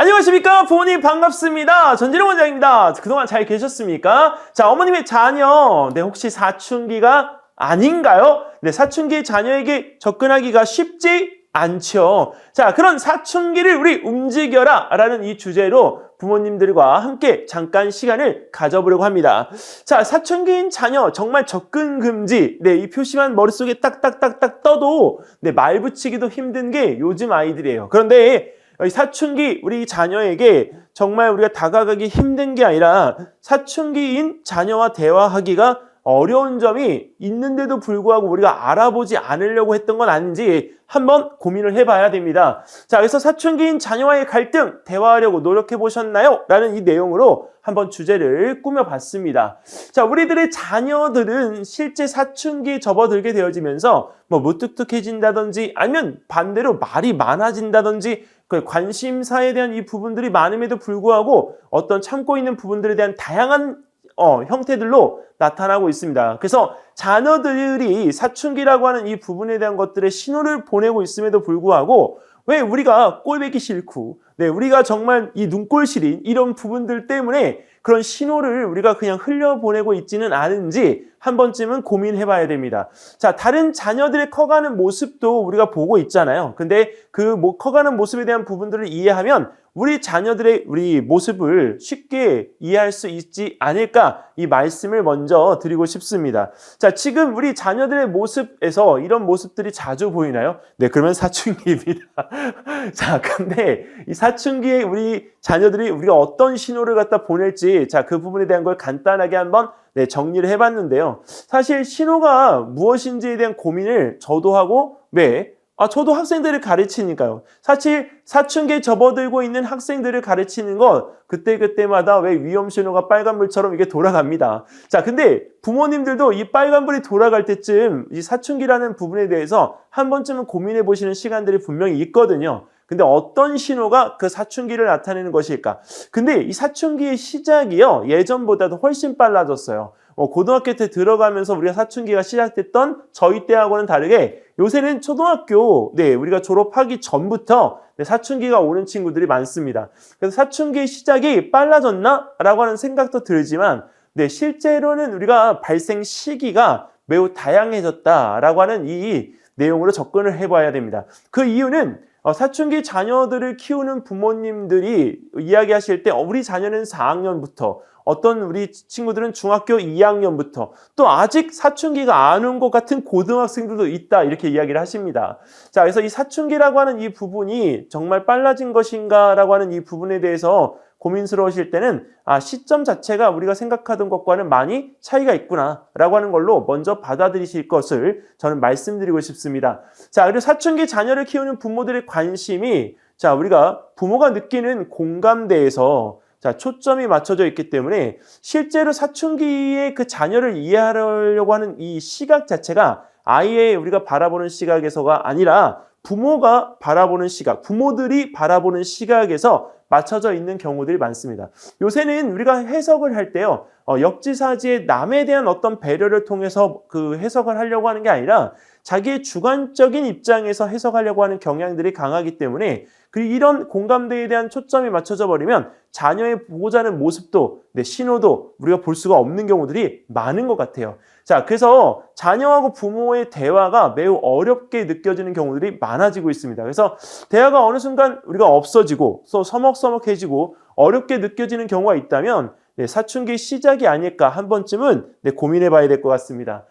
안녕하십니까? 부모님 반갑습니다. 전진영 원장입니다. 그동안 잘 계셨습니까? 자 어머님의 자녀. 네 혹시 사춘기가 아닌가요? 네 사춘기 자녀에게 접근하기가 쉽지 않죠. 자 그런 사춘기를 우리 움직여라 라는 이 주제로 부모님들과 함께 잠깐 시간을 가져보려고 합니다. 자 사춘기인 자녀 정말 접근 금지. 네 이 표시만 머릿속에 딱딱딱딱 떠도 네 말 붙이기도 힘든 게 요즘 아이들이에요. 그런데 이 사춘기 우리 자녀에게 정말 우리가 다가가기 힘든 게 아니라 사춘기인 자녀와 대화하기가 어려운 점이 있는데도 불구하고 우리가 알아보지 않으려고 했던 건 아닌지 한번 고민을 해봐야 됩니다. 자, 그래서 사춘기인 자녀와의 갈등 대화하려고 노력해 보셨나요? 라는 이 내용으로 한번 주제를 꾸며봤습니다. 자, 우리들의 자녀들은 실제 사춘기에 접어들게 되어지면서 뭐 무뚝뚝해진다든지 아니면 반대로 말이 많아진다든지 그 관심사에 대한 이 부분들이 많음에도 불구하고 어떤 참고 있는 부분들에 대한 다양한 어, 형태들로 나타나고 있습니다. 그래서 자녀들이 사춘기라고 하는 이 부분에 대한 것들의 신호를 보내고 있음에도 불구하고 왜 우리가 꼴배기 싫고, 네, 우리가 정말 이 눈꼴 시린 이런 부분들 때문에 그런 신호를 우리가 그냥 흘려보내고 있지는 않은지 한 번쯤은 고민해 봐야 됩니다. 자, 다른 자녀들의 커가는 모습도 우리가 보고 있잖아요. 근데 그 뭐 커가는 모습에 대한 부분들을 이해하면 우리 자녀들의 우리 모습을 쉽게 이해할 수 있지 않을까 이 말씀을 먼저 드리고 싶습니다. 자, 지금 우리 자녀들의 모습에서 이런 모습들이 자주 보이나요? 네, 그러면 사춘기입니다. 자, 근데 이 사춘기에 우리 자녀들이 우리가 어떤 신호를 갖다 보낼지 자, 그 부분에 대한 걸 간단하게 한번 네, 정리를 해봤는데요. 사실 신호가 무엇인지에 대한 고민을 저도 하고 왜 아, 저도 학생들을 가르치니까요. 사실 사춘기에 접어들고 있는 학생들을 가르치는 건 그때그때마다 왜 위험 신호가 빨간불처럼 이게 돌아갑니다. 자, 근데 부모님들도 이 빨간불이 돌아갈 때쯤 이 사춘기라는 부분에 대해서 한 번쯤은 고민해 보시는 시간들이 분명히 있거든요. 근데 어떤 신호가 그 사춘기를 나타내는 것일까? 근데 이 사춘기의 시작이요. 예전보다도 훨씬 빨라졌어요. 어, 고등학교 때 들어가면서 우리가 사춘기가 시작됐던 저희 때하고는 다르게 요새는 초등학교 네 우리가 졸업하기 전부터 네, 사춘기가 오는 친구들이 많습니다. 그래서 사춘기의 시작이 빨라졌나 라고 하는 생각도 들지만 네 실제로는 우리가 발생 시기가 매우 다양해졌다라고 하는 이 내용으로 접근을 해봐야 됩니다. 그 이유는 어, 사춘기 자녀들을 키우는 부모님들이 이야기하실 때 어, 우리 자녀는 4학년부터 어떤 우리 친구들은 중학교 2학년부터 또 아직 사춘기가 안 온 것 같은 고등학생들도 있다 이렇게 이야기를 하십니다. 자, 그래서 이 사춘기라고 하는 이 부분이 정말 빨라진 것인가라고 하는 이 부분에 대해서 고민스러우실 때는 아, 시점 자체가 우리가 생각하던 것과는 많이 차이가 있구나라고 하는 걸로 먼저 받아들이실 것을 저는 말씀드리고 싶습니다. 자, 그리고 사춘기 자녀를 키우는 부모들의 관심이 자, 우리가 부모가 느끼는 공감대에서 자, 초점이 맞춰져 있기 때문에 실제로 사춘기의 그 자녀를 이해하려고 하는 이 시각 자체가 아이의 우리가 바라보는 시각에서가 아니라 부모가 바라보는 시각, 부모들이 바라보는 시각에서 맞춰져 있는 경우들이 많습니다. 요새는 우리가 해석을 할 때요, 어, 역지사지의 남에 대한 어떤 배려를 통해서 그 해석을 하려고 하는 게 아니라 자기의 주관적인 입장에서 해석하려고 하는 경향들이 강하기 때문에 그 이런 공감대에 대한 초점이 맞춰져 버리면 자녀의 보고자 하는 모습도 네, 신호도 우리가 볼 수가 없는 경우들이 많은 것 같아요. 자, 그래서 자녀하고 부모의 대화가 매우 어렵게 느껴지는 경우들이 많아지고 있습니다. 그래서 대화가 어느 순간 우리가 없어지고 또 서먹서먹해지고 어렵게 느껴지는 경우가 있다면 네, 사춘기 시작이 아닐까 한 번쯤은 네, 고민해 봐야 될 것 같습니다.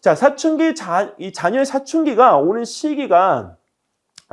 자, 사춘기 자, 이 자녀의 사춘기가 오는 시기가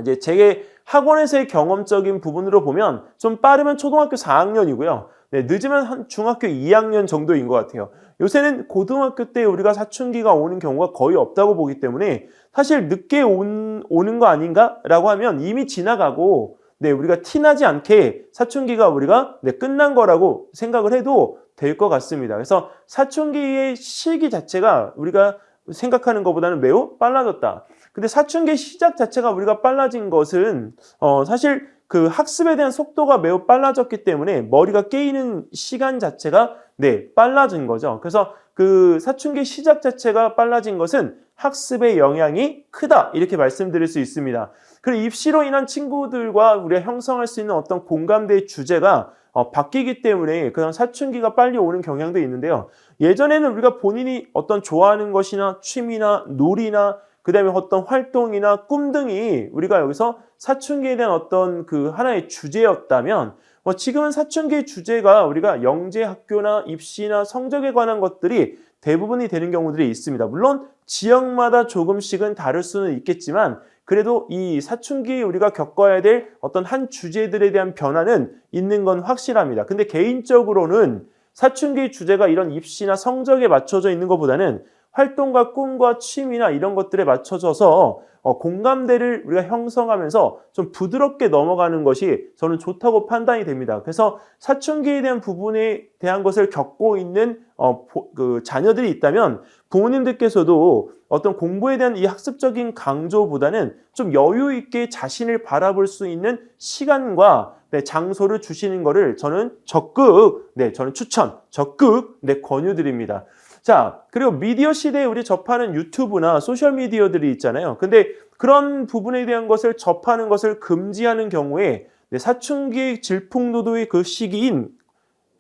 이제 제 학원에서의 경험적인 부분으로 보면 좀 빠르면 초등학교 4학년이고요. 네, 늦으면 한 중학교 2학년 정도인 것 같아요. 요새는 고등학교 때 우리가 사춘기가 오는 경우가 거의 없다고 보기 때문에 사실 늦게 온, 오는 거 아닌가라고 하면 이미 지나가고 네, 우리가 티나지 않게 사춘기가 우리가 네, 끝난 거라고 생각을 해도 될 것 같습니다. 그래서 사춘기의 시기 자체가 우리가 생각하는 것보다는 매우 빨라졌다. 근데 사춘기 시작 자체가 우리가 빨라진 것은 어, 사실 그 학습에 대한 속도가 매우 빨라졌기 때문에 머리가 깨이는 시간 자체가 네 빨라진 거죠. 그래서 그 사춘기 시작 자체가 빨라진 것은 학습의 영향이 크다 이렇게 말씀드릴 수 있습니다. 그리고 입시로 인한 친구들과 우리가 형성할 수 있는 어떤 공감대의 주제가 어, 바뀌기 때문에 그런 사춘기가 빨리 오는 경향도 있는데요. 예전에는 우리가 본인이 어떤 좋아하는 것이나 취미나 놀이나 그 다음에 어떤 활동이나 꿈 등이 우리가 여기서 사춘기에 대한 어떤 그 하나의 주제였다면 뭐 지금은 사춘기의 주제가 우리가 영재 학교나 입시나 성적에 관한 것들이 대부분이 되는 경우들이 있습니다. 물론 지역마다 조금씩은 다를 수는 있겠지만 그래도 이 사춘기 우리가 겪어야 될 어떤 한 주제들에 대한 변화는 있는 건 확실합니다. 근데 개인적으로는 사춘기 주제가 이런 입시나 성적에 맞춰져 있는 것보다는 활동과 꿈과 취미나 이런 것들에 맞춰져서 어, 공감대를 우리가 형성하면서 좀 부드럽게 넘어가는 것이 저는 좋다고 판단이 됩니다. 그래서 사춘기에 대한 부분에 대한 것을 겪고 있는 어, 보, 그 자녀들이 있다면 부모님들께서도 어떤 공부에 대한 이 학습적인 강조보다는 좀 여유 있게 자신을 바라볼 수 있는 시간과 네, 장소를 주시는 것을 저는 적극, 네, 저는 추천, 적극, 네, 권유드립니다. 자, 그리고 미디어 시대에 우리 접하는 유튜브나 소셜 미디어들이 있잖아요. 근데 그런 부분에 대한 것을 접하는 것을 금지하는 경우에 네, 사춘기 질풍노도의 그 시기인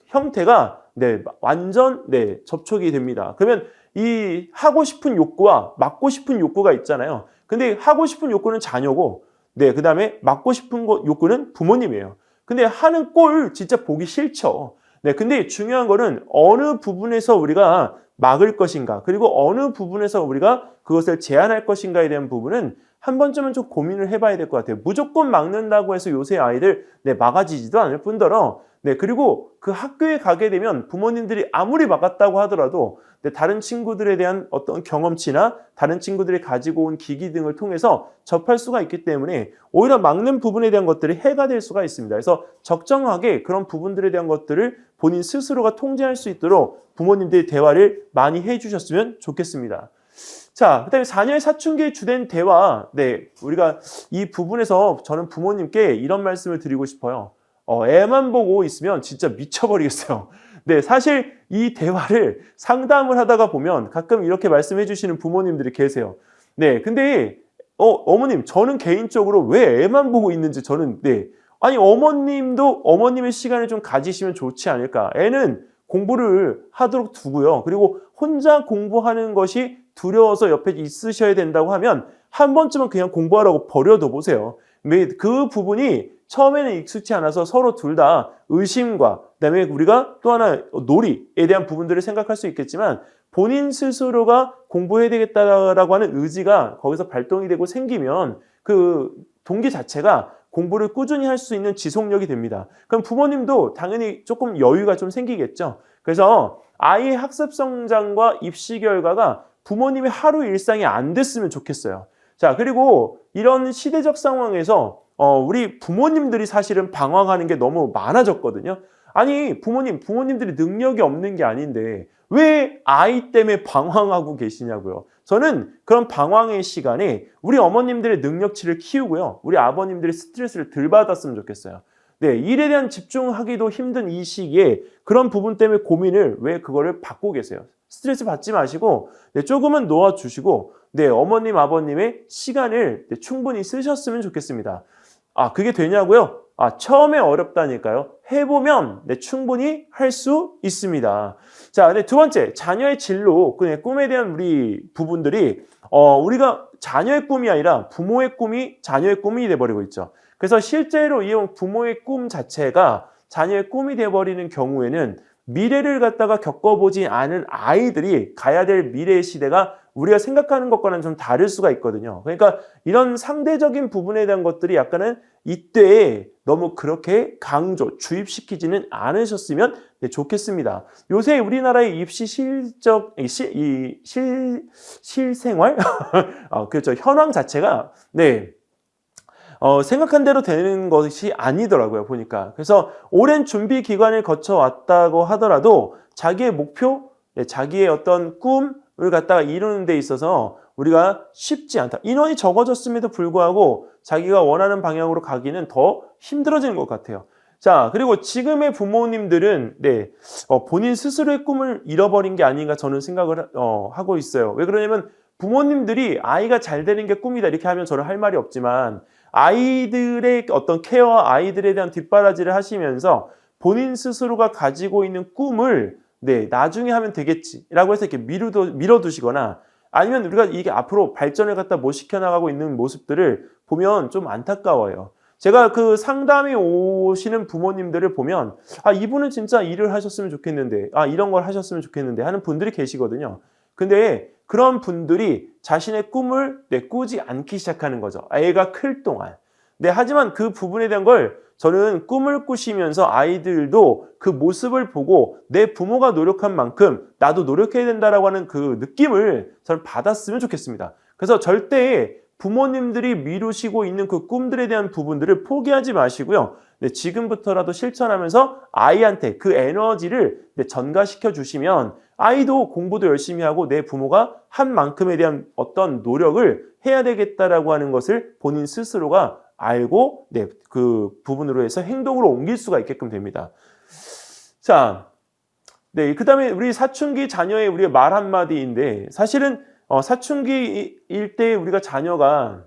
형태가 네, 완전 네, 접촉이 됩니다. 그러면 이 하고 싶은 욕구와 맞고 싶은 욕구가 있잖아요. 근데 하고 싶은 욕구는 자녀고 네, 그다음에 맞고 싶은 거 욕구는 부모님이에요. 근데 하는 꼴 진짜 보기 싫죠. 네, 근데 중요한 거는 어느 부분에서 우리가 막을 것인가, 그리고 어느 부분에서 우리가 그것을 제한할 것인가에 대한 부분은 한 번쯤은 좀 고민을 해봐야 될 것 같아요. 무조건 막는다고 해서 요새 아이들 네, 막아지지도 않을 뿐더러 네, 그리고 그 학교에 가게 되면 부모님들이 아무리 막았다고 하더라도 네, 다른 친구들에 대한 어떤 경험치나 다른 친구들이 가지고 온 기기 등을 통해서 접할 수가 있기 때문에 오히려 막는 부분에 대한 것들이 해가 될 수가 있습니다. 그래서 적정하게 그런 부분들에 대한 것들을 본인 스스로가 통제할 수 있도록 부모님들이 대화를 많이 해주셨으면 좋겠습니다. 자, 그 다음에 4년의 사춘기의 주된 대화. 네, 우리가 이 부분에서 저는 부모님께 이런 말씀을 드리고 싶어요. 어, 애만 보고 있으면 진짜 미쳐버리겠어요. 네, 사실 이 대화를 상담을 하다가 보면 가끔 이렇게 말씀해 주시는 부모님들이 계세요. 네, 근데 어, 어머님, 저는 개인적으로 왜 애만 보고 있는지 저는 네. 아니, 어머님도 어머님의 시간을 좀 가지시면 좋지 않을까. 애는 공부를 하도록 두고요. 그리고 혼자 공부하는 것이 두려워서 옆에 있으셔야 된다고 하면 한 번쯤은 그냥 공부하라고 버려둬 보세요. 그 부분이 처음에는 익숙치 않아서 서로 둘 다 의심과 그다음에 우리가 또 하나 놀이에 대한 부분들을 생각할 수 있겠지만 본인 스스로가 공부해야 되겠다라고 하는 의지가 거기서 발동이 되고 생기면 그 동기 자체가 공부를 꾸준히 할 수 있는 지속력이 됩니다. 그럼 부모님도 당연히 조금 여유가 좀 생기겠죠. 그래서 아이의 학습 성장과 입시 결과가 부모님의 하루 일상이 안 됐으면 좋겠어요. 자, 그리고 이런 시대적 상황에서 어, 우리 부모님들이 사실은 방황하는 게 너무 많아졌거든요. 아니, 부모님, 부모님들이 능력이 없는 게 아닌데 왜 아이 때문에 방황하고 계시냐고요. 저는 그런 방황의 시간에 우리 어머님들의 능력치를 키우고요. 우리 아버님들이 스트레스를 덜 받았으면 좋겠어요. 네, 일에 대한 집중하기도 힘든 이 시기에 그런 부분 때문에 고민을 왜 그거를 받고 계세요? 스트레스 받지 마시고 네, 조금은 놓아주시고 네, 어머님, 아버님의 시간을 네, 충분히 쓰셨으면 좋겠습니다. 아, 그게 되냐고요? 아, 처음에 어렵다니까요. 해보면 네, 충분히 할 수 있습니다. 자, 네, 두 번째, 자녀의 진로, 그 꿈에 대한 우리 부분들이 어, 우리가 자녀의 꿈이 아니라 부모의 꿈이 자녀의 꿈이 돼버리고 있죠. 그래서 실제로 이 부모의 꿈 자체가 자녀의 꿈이 돼버리는 경우에는 미래를 갖다가 겪어보지 않은 아이들이 가야 될 미래의 시대가 우리가 생각하는 것과는 좀 다를 수가 있거든요. 그러니까 이런 상대적인 부분에 대한 것들이 약간은 이때에 너무 그렇게 강조, 주입시키지는 않으셨으면 네, 좋겠습니다. 요새 우리나라의 입시 실적, 실, 이 실, 실생활? 어, 그렇죠. 현황 자체가, 네. 어, 생각한 대로 되는 것이 아니더라고요, 보니까. 그래서 오랜 준비 기간을 거쳐 왔다고 하더라도 자기의 목표, 네, 자기의 어떤 꿈을 갖다가 이루는 데 있어서 우리가 쉽지 않다. 인원이 적어졌음에도 불구하고 자기가 원하는 방향으로 가기는 더 힘들어지는 것 같아요. 자, 그리고 지금의 부모님들은, 네, 어, 본인 스스로의 꿈을 잃어버린 게 아닌가 저는 생각을, 어, 하고 있어요. 왜 그러냐면 부모님들이 아이가 잘 되는 게 꿈이다 이렇게 하면 저는 할 말이 없지만 아이들의 어떤 케어와 아이들에 대한 뒷바라지를 하시면서 본인 스스로가 가지고 있는 꿈을 네 나중에 하면 되겠지라고 해서 이렇게 미루도, 밀어두시거나 아니면 우리가 이게 앞으로 발전을 갖다 못 시켜나가고 있는 모습들을 보면 좀 안타까워요. 제가 그 상담에 오시는 부모님들을 보면 아 이분은 진짜 일을 하셨으면 좋겠는데 아 이런 걸 하셨으면 좋겠는데 하는 분들이 계시거든요. 근데 그런 분들이 자신의 꿈을 내 꾸지 않기 시작하는 거죠. 애가 클 동안. 네, 하지만 그 부분에 대한 걸 저는 꿈을 꾸시면서 아이들도 그 모습을 보고 내 부모가 노력한 만큼 나도 노력해야 된다라고 하는 그 느낌을 저는 받았으면 좋겠습니다. 그래서 절대 부모님들이 미루시고 있는 그 꿈들에 대한 부분들을 포기하지 마시고요. 네, 지금부터라도 실천하면서 아이한테 그 에너지를 네, 전가시켜 주시면 아이도 공부도 열심히 하고 내 부모가 한 만큼에 대한 어떤 노력을 해야 되겠다라고 하는 것을 본인 스스로가 알고 네, 그 부분으로 해서 행동으로 옮길 수가 있게끔 됩니다. 자, 네, 그 다음에 우리 사춘기 자녀의 우리의 말 한마디인데 사실은 어, 사춘기일 때 우리가 자녀가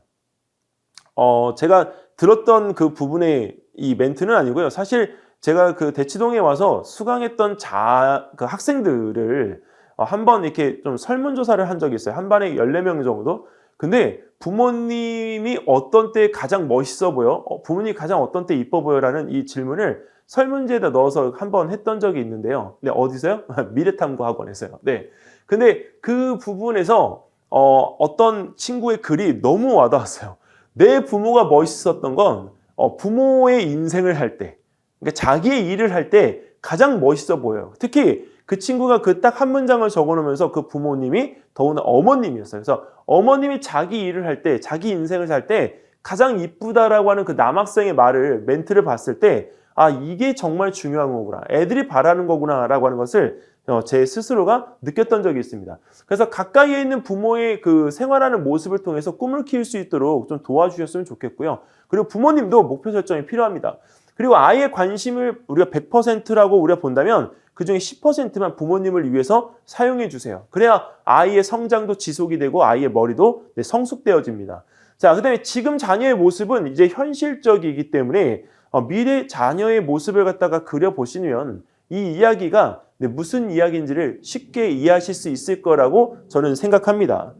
어, 제가 들었던 그 부분의 이 멘트는 아니고요. 사실 제가 그 대치동에 와서 수강했던 자, 그 학생들을 어, 한번 이렇게 좀 설문조사를 한 적이 있어요. 한 반에 14명 정도. 근데 부모님이 어떤 때 가장 멋있어 보여? 어, 부모님이 가장 어떤 때 이뻐 보여 라는 이 질문을 설문지에다 넣어서 한 번 했던 적이 있는데요. 네, 어디서요? 미래탐구 학원에서요. 네. 근데 그 부분에서 어, 어떤 친구의 글이 너무 와닿았어요. 내 부모가 멋있었던 건 어, 부모의 인생을 할 때, 그러니까 자기의 일을 할 때 가장 멋있어 보여요. 특히 그 친구가 그 딱 한 문장을 적어 놓으면서 그 부모님이 더구나 어머님이었어요. 그래서 어머님이 자기 일을 할 때, 자기 인생을 살 때 가장 이쁘다라고 하는 그 남학생의 말을, 멘트를 봤을 때, 아, 이게 정말 중요한 거구나. 애들이 바라는 거구나 라고 하는 것을 어, 제 스스로가 느꼈던 적이 있습니다. 그래서 가까이에 있는 부모의 그 생활하는 모습을 통해서 꿈을 키울 수 있도록 좀 도와주셨으면 좋겠고요. 그리고 부모님도 목표 설정이 필요합니다. 그리고 아이의 관심을 우리가 100%라고 우리가 본다면 그 중에 10%만 부모님을 위해서 사용해 주세요. 그래야 아이의 성장도 지속이 되고 아이의 머리도 네, 성숙되어집니다. 자, 그 다음에 지금 자녀의 모습은 이제 현실적이기 때문에 어, 미래 자녀의 모습을 갖다가 그려보시면 이 이야기가 네, 무슨 이야기인지를 쉽게 이해하실 수 있을 거라고 저는 생각합니다.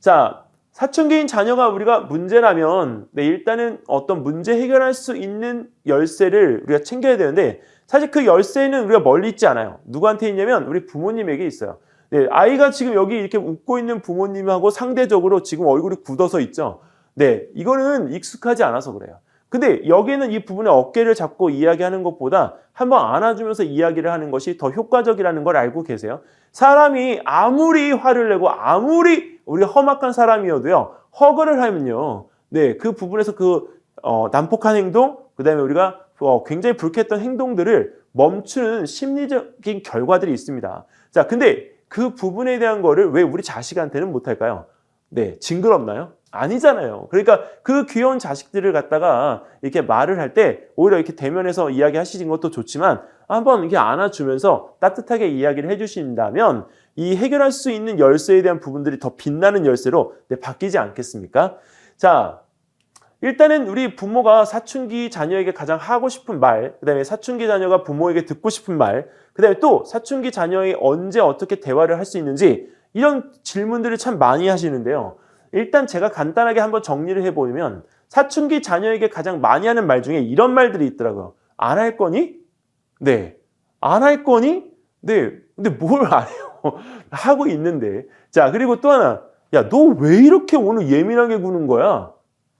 자, 사춘기인 자녀가 우리가 문제라면 네, 일단은 어떤 문제 해결할 수 있는 열쇠를 우리가 챙겨야 되는데 사실 그 열쇠는 우리가 멀리 있지 않아요. 누구한테 있냐면 우리 부모님에게 있어요. 네, 아이가 지금 여기 이렇게 웃고 있는 부모님하고 상대적으로 지금 얼굴이 굳어서 있죠. 네, 이거는 익숙하지 않아서 그래요. 근데 여기는 이 부분에 어깨를 잡고 이야기하는 것보다 한번 안아주면서 이야기를 하는 것이 더 효과적이라는 걸 알고 계세요. 사람이 아무리 화를 내고 아무리 우리 험악한 사람이어도요, 허그를 하면요, 네, 그 부분에서 그, 어, 난폭한 행동, 그 다음에 우리가 어, 굉장히 불쾌했던 행동들을 멈추는 심리적인 결과들이 있습니다. 자, 근데 그 부분에 대한 거를 왜 우리 자식한테는 못할까요? 네, 징그럽나요? 아니잖아요. 그러니까 그 귀여운 자식들을 갖다가 이렇게 말을 할 때 오히려 이렇게 대면해서 이야기 하시는 것도 좋지만 한번 이렇게 안아주면서 따뜻하게 이야기를 해주신다면 이 해결할 수 있는 열쇠에 대한 부분들이 더 빛나는 열쇠로 네, 바뀌지 않겠습니까? 자, 일단은 우리 부모가 사춘기 자녀에게 가장 하고 싶은 말, 그 다음에 사춘기 자녀가 부모에게 듣고 싶은 말, 그 다음에 또 사춘기 자녀의 언제 어떻게 대화를 할 수 있는지 이런 질문들을 참 많이 하시는데요. 일단 제가 간단하게 한번 정리를 해보면 사춘기 자녀에게 가장 많이 하는 말 중에 이런 말들이 있더라고요. 안 할 거니? 네. 안 할 거니? 네. 근데 뭘 안 해요? 하고 있는데. 자, 그리고 또 하나. 야, 너 왜 이렇게 오늘 예민하게 구는 거야?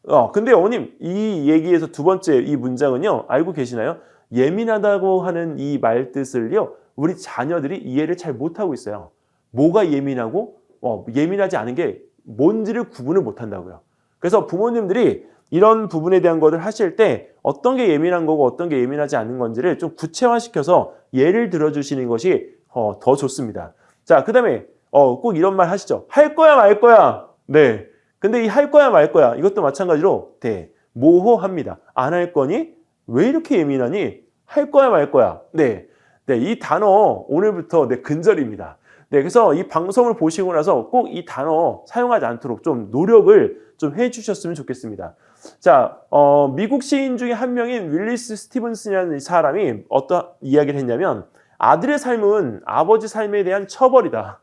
어, 근데 어머님, 이 얘기에서 두 번째 이 문장은요, 알고 계시나요? 예민하다고 하는 이 말 뜻을요, 우리 자녀들이 이해를 잘 못하고 있어요. 뭐가 예민하고, 어, 예민하지 않은 게 뭔지를 구분을 못 한다고요. 그래서 부모님들이 이런 부분에 대한 것을 하실 때 어떤 게 예민한 거고 어떤 게 예민하지 않은 건지를 좀 구체화시켜서 예를 들어주시는 것이 어, 더 좋습니다. 자, 그 다음에 어, 꼭 이런 말 하시죠. 할 거야 말 거야. 네. 근데 이 할 거야 말 거야 이것도 마찬가지로 네, 모호합니다. 안 할 거니? 왜 이렇게 예민하니? 할 거야 말 거야. 네. 네, 이 단어 오늘부터 네, 근절입니다. 네, 그래서 이 방송을 보시고 나서 꼭 이 단어 사용하지 않도록 좀 노력을 좀 해 주셨으면 좋겠습니다. 자, 어, 미국 시인 중에 한 명인 윌리스 스티븐슨이라는 이 사람이 어떤 이야기를 했냐면 아들의 삶은 아버지 삶에 대한 처벌이다.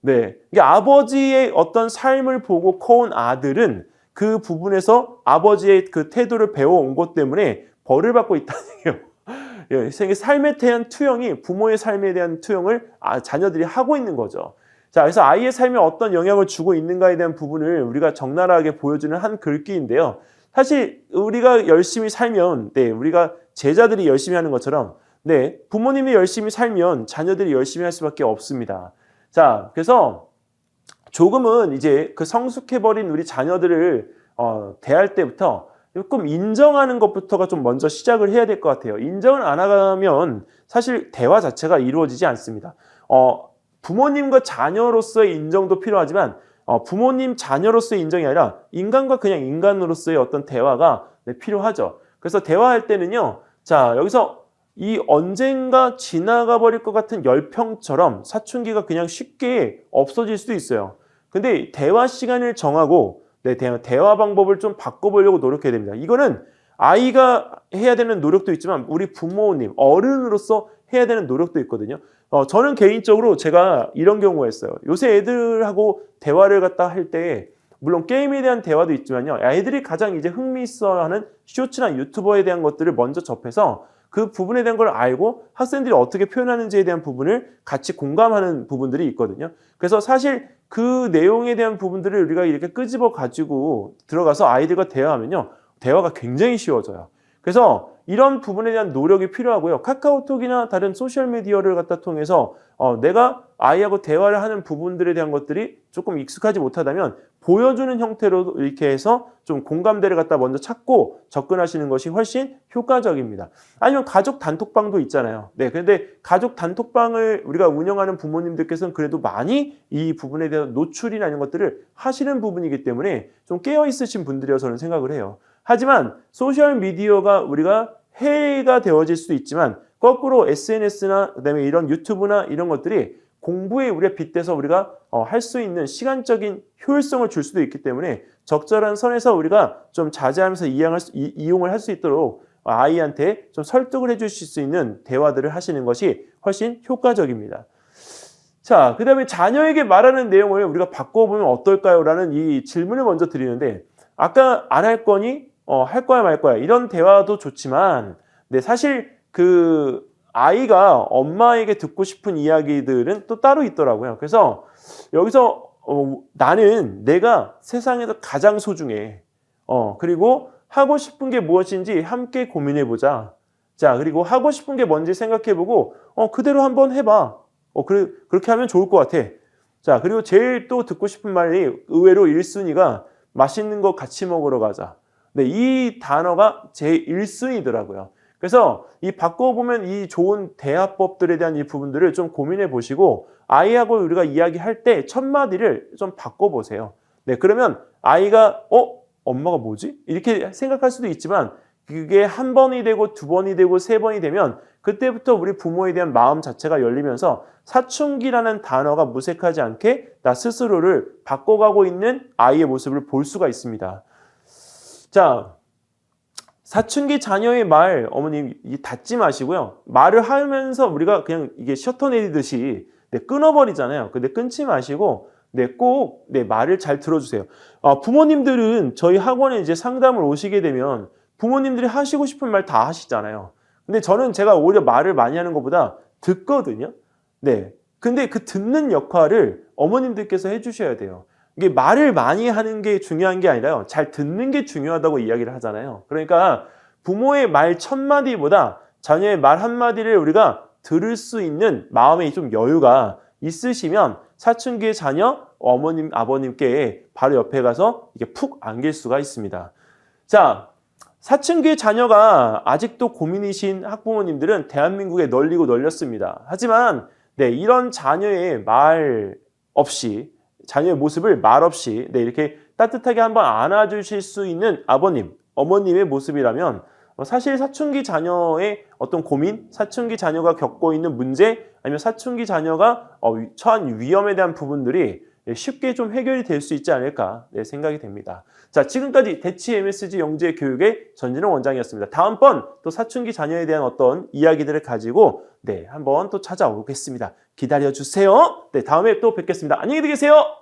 네, 이게 아버지의 어떤 삶을 보고 커온 아들은 그 부분에서 아버지의 그 태도를 배워온 것 때문에 벌을 받고 있다는 얘기예요. 예, 삶에 대한 투영이 부모의 삶에 대한 투영을 아, 자녀들이 하고 있는 거죠. 자, 그래서 아이의 삶에 어떤 영향을 주고 있는가에 대한 부분을 우리가 적나라하게 보여주는 한 글귀인데요. 사실 우리가 열심히 살면, 네, 우리가 제자들이 열심히 하는 것처럼, 네, 부모님이 열심히 살면 자녀들이 열심히 할 수밖에 없습니다. 자, 그래서 조금은 이제 그 성숙해버린 우리 자녀들을 어, 대할 때부터 조금 인정하는 것부터가 좀 먼저 시작을 해야 될 것 같아요. 인정을 안 하면 사실 대화 자체가 이루어지지 않습니다. 어, 부모님과 자녀로서의 인정도 필요하지만 어, 부모님 자녀로서의 인정이 아니라 인간과 그냥 인간으로서의 어떤 대화가 네, 필요하죠. 그래서 대화할 때는요. 자 여기서 이 언젠가 지나가 버릴 것 같은 열평처럼 사춘기가 그냥 쉽게 없어질 수도 있어요. 근데 대화 시간을 정하고 네, 대화, 대화 방법을 좀 바꿔보려고 노력해야 됩니다. 이거는 아이가 해야 되는 노력도 있지만 우리 부모님, 어른으로서 해야 되는 노력도 있거든요. 어, 저는 개인적으로 제가 이런 경우가 있어요. 요새 애들하고 대화를 갖다 할 때 물론 게임에 대한 대화도 있지만요. 애들이 가장 이제 흥미 있어 하는 쇼츠나 유튜버에 대한 것들을 먼저 접해서 그 부분에 대한 걸 알고 학생들이 어떻게 표현하는지에 대한 부분을 같이 공감하는 부분들이 있거든요. 그래서 사실 그 내용에 대한 부분들을 우리가 이렇게 끄집어 가지고 들어가서 아이들과 대화하면요. 대화가 굉장히 쉬워져요. 그래서 이런 부분에 대한 노력이 필요하고요. 카카오톡이나 다른 소셜미디어를 갖다 통해서 어, 내가 아이하고 대화를 하는 부분들에 대한 것들이 조금 익숙하지 못하다면 보여주는 형태로 이렇게 해서 좀 공감대를 갖다 먼저 찾고 접근하시는 것이 훨씬 효과적입니다. 아니면 가족 단톡방도 있잖아요. 네, 그런데 가족 단톡방을 우리가 운영하는 부모님들께서는 그래도 많이 이 부분에 대한 노출이나 이런 것들을 하시는 부분이기 때문에 좀 깨어 있으신 분들이어 저는 생각을 해요. 하지만 소셜 미디어가 우리가 해가 되어질 수도 있지만 거꾸로 SNS나 그다음에 이런 유튜브나 이런 것들이 공부에 우리가 빗대서 우리가 어, 할 수 있는 시간적인 효율성을 줄 수도 있기 때문에 적절한 선에서 우리가 좀 자제하면서 이용할 수, 이, 이용을 할 수 있도록 아이한테 좀 설득을 해주실 수 있는 대화들을 하시는 것이 훨씬 효과적입니다. 자, 그 다음에 자녀에게 말하는 내용을 우리가 바꿔보면 어떨까요? 라는 이 질문을 먼저 드리는데 아까 안 할 거니? 어, 할 거야 말 거야 이런 대화도 좋지만 네, 사실 그 아이가 엄마에게 듣고 싶은 이야기들은 또 따로 있더라고요. 그래서 여기서 어, 나는 내가 세상에서 가장 소중해. 어, 그리고 하고 싶은 게 무엇인지 함께 고민해 보자. 자, 그리고 하고 싶은 게 뭔지 생각해 보고 어, 그대로 한번 해 봐. 어, 그래, 그렇게 하면 좋을 것 같아. 자, 그리고 제일 또 듣고 싶은 말이 의외로 1순위가 맛있는 거 같이 먹으러 가자. 네, 이 단어가 제 1순위더라고요. 그래서 이 바꿔보면 이 좋은 대화법들에 대한 이 부분들을 좀 고민해 보시고 아이하고 우리가 이야기할 때 첫 마디를 좀 바꿔보세요. 네, 그러면 아이가 어? 엄마가 뭐지? 이렇게 생각할 수도 있지만 그게 한 번이 되고 두 번이 되고 세 번이 되면 그때부터 우리 부모에 대한 마음 자체가 열리면서 사춘기라는 단어가 무색하지 않게 나 스스로를 바꿔가고 있는 아이의 모습을 볼 수가 있습니다. 자, 사춘기 자녀의 말, 어머님, 닫지 마시고요. 말을 하면서 우리가 그냥 이게 셔터 내리듯이 네, 끊어버리잖아요. 근데 끊지 마시고, 네, 꼭, 네, 말을 잘 들어주세요. 아, 부모님들은 저희 학원에 이제 상담을 오시게 되면 부모님들이 하시고 싶은 말 다 하시잖아요. 근데 저는 제가 오히려 말을 많이 하는 것보다 듣거든요. 네. 근데 그 듣는 역할을 어머님들께서 해주셔야 돼요. 이게 말을 많이 하는 게 중요한 게 아니라요. 잘 듣는 게 중요하다고 이야기를 하잖아요. 그러니까 부모의 말 첫마디보다 자녀의 말 한마디를 우리가 들을 수 있는 마음의 좀 여유가 있으시면 사춘기의 자녀, 어머님, 아버님께 바로 옆에 가서 이게 푹 안길 수가 있습니다. 자, 사춘기의 자녀가 아직도 고민이신 학부모님들은 대한민국에 널리고 널렸습니다. 하지만 네, 이런 자녀의 말 없이 자녀의 모습을 말없이 네, 이렇게 따뜻하게 한번 안아주실 수 있는 아버님, 어머님의 모습이라면 사실 사춘기 자녀의 어떤 고민, 사춘기 자녀가 겪고 있는 문제, 아니면 사춘기 자녀가 어, 위- 처한 위험에 대한 부분들이 예, 쉽게 좀 해결이 될 수 있지 않을까 네, 생각이 됩니다. 자, 지금까지 대치 MSG 영재 교육의 전진호 원장이었습니다. 다음번 또 사춘기 자녀에 대한 어떤 이야기들을 가지고 네, 한번 또 찾아오겠습니다. 기다려 주세요. 네, 다음에 또 뵙겠습니다. 안녕히 계세요.